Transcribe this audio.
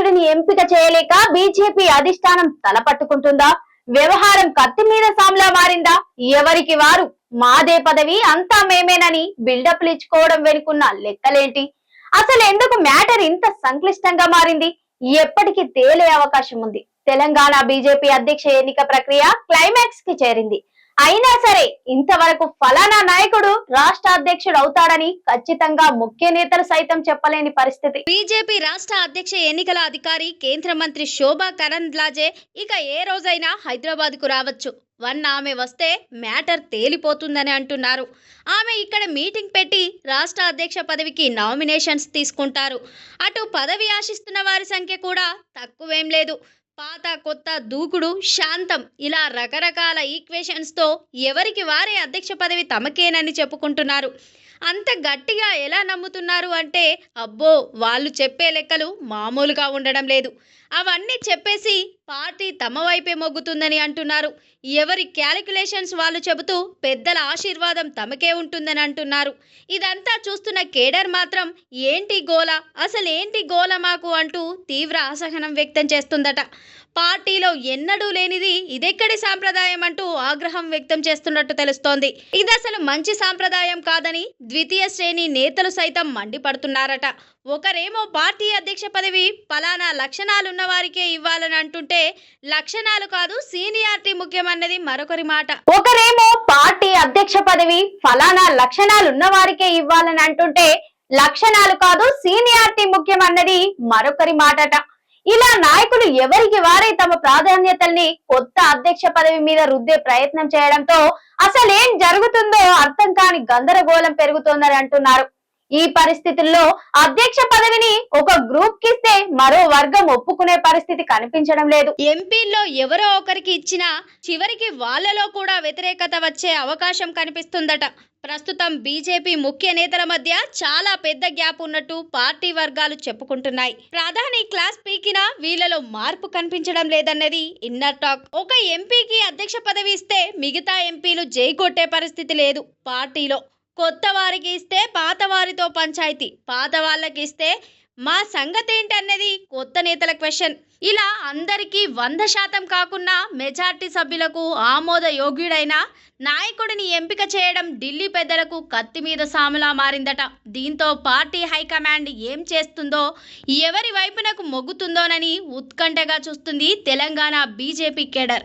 అధ్యక్షుడిని ఎంపిక చేయలేక బీజేపీ అధిష్టానం తలపట్టుకుంటుందా? వ్యవహారం కత్తి మీద సామ్లా మారిందా? ఎవరికి వారు? మాదే పదవి అంతా మేమేనని బిల్డప్లు ఇచ్చుకోవడం వెనుకున్న లెక్కలేంటి? అసలు ఎందుకు మ్యాటర్ ఇంత సంక్లిష్టంగా మారింది? ఎప్పటికీ తేలే అవకాశం ఉంది. తెలంగాణ బీజేపీ అధ్యక్ష ఎన్నిక ప్రక్రియ క్లైమాక్స్కి చేరింది. అయినా సరే ఇంతవరకు ఫలానా నాయకుడు రాష్ట్ర అధ్యక్షుడు అవుతాడని ఖచ్చితంగా ముఖ్య నేతలు సైతం చెప్పలేని పరిస్థితి. బీజేపీ రాష్ట్ర అధ్యక్ష ఎన్నికల అధికారి కేంద్ర మంత్రి శోభా కరంద్లాజే ఇక ఏ రోజైనా హైదరాబాద్కు రావచ్చు. వన్ ఆమె వస్తే మ్యాటర్ తేలిపోతుందని అంటున్నారు. ఆమె ఇక్కడ మీటింగ్ పెట్టి రాష్ట్ర అధ్యక్ష పదవికి నామినేషన్స్ తీసుకుంటారు. అటు పదవి ఆశిస్తున్న వారి సంఖ్య కూడా తక్కువేం లేదు. పాత కొత్త దూకుడు శాంతం ఇలా రకరకాల ఈక్వేషన్స్తో ఎవరికి వారే అధ్యక్ష పదవి తమకేనని చెప్పుకుంటున్నారు. అంత గట్టిగా ఎలా నమ్ముతున్నారు అంటే అబ్బో వాళ్ళు చెప్పే లెక్కలు మామూలుగా ఉండడం లేదు. అవన్నీ చెప్పేసి పార్టీ తమ వైపే మొగ్గుతుందని అంటున్నారు. ఎవరి క్యాలిక్యులేషన్స్ వాళ్ళు చెబుతూ పెద్దల ఆశీర్వాదం తమకే ఉంటుందని అంటున్నారు. ఇదంతా చూస్తున్న కేడర్ మాత్రం ఏంటి గోల? అసలు ఏంటి గోల మాకు? అంటూ తీవ్ర అసహనం వ్యక్తం చేస్తుందట. పార్టీలో ఎన్నడూ లేనిది ఇదెక్కడి సాంప్రదాయం అంటూ ఆగ్రహం వ్యక్తం చేస్తున్నట్టు తెలుస్తోంది. ఇది అసలు మంచి సాంప్రదాయం కాదని ద్వితీయ శ్రేణి నేతలు సైతం మండిపడుతున్నారట. ఒకరేమో పార్టీ అధ్యక్ష పదవి పలానా లక్షణాలున్న వారికే ఇవ్వాలని అంటుంటే లక్షణాలు కాదు సీనియారిటీ ముఖ్యమన్నది మరొకరి మాట. ఒకరేమో పార్టీ అధ్యక్ష పదవి ఫలానా లక్షణాలున్న వారికే ఇవ్వాలని అంటుంటే లక్షణాలు కాదు సీనియారిటీ ముఖ్యం అన్నది మరొకరి మాటట. ఇలా నాయకులు ఎవరికి వారే తమ ప్రాధాన్యతల్ని కొత్త అధ్యక్ష పదవి మీద రుద్దే ప్రయత్నం చేయడంతో అసలేం జరుగుతుందో అర్థం కాని గందరగోళం పెరుగుతోందని అంటున్నారు. ఈ పరిస్థితుల్లో అధ్యక్ష పదవిని ఒక గ్రూప్ కిస్తే మరో వర్గం ఒప్పుకునే పరిస్థితి కనిపించడం లేదు. ఎంపీల్లో ఎవరో ఒకరికి ఇచ్చినా చివరికి వాళ్ళలో కూడా వ్యతిరేకత వచ్చే అవకాశం కనిపిస్తుందట. ప్రస్తుతం బీజేపీ ముఖ్య నేతల మధ్య చాలా పెద్ద గ్యాప్ ఉన్నట్టు పార్టీ వర్గాలు చెప్పుకుంటున్నాయి. ప్రధాని క్లాస్ పీకినా వీళ్ళలో మార్పు కనిపించడం లేదన్నది ఇన్నర్ టాక్. ఒక ఎంపీకి అధ్యక్ష పదవి ఇస్తే మిగతా ఎంపీలు జై కొట్టే పరిస్థితి లేదు పార్టీలో. కొత్త వారికి ఇస్తే పాత వారితో పంచాయతీ పాత వాళ్ళకి ఇస్తే మా సంగతి ఏంటన్నది కొత్త నేతల క్వశ్చన్ ఇలా అందరికీ వంద శాతం కాకుండా మెజార్టీ సభ్యులకు ఆమోద యోగ్యుడైన నాయకుడిని ఎంపిక చేయడం ఢిల్లీ పెద్దలకు కత్తి మీద సాములా మారిందట. దీంతో పార్టీ హైకమాండ్ ఏం చేస్తుందో ఎవరి వైపునకు మొగ్గుతుందోనని ఉత్కంఠగా చూస్తుంది తెలంగాణ బీజేపీ కేడర్.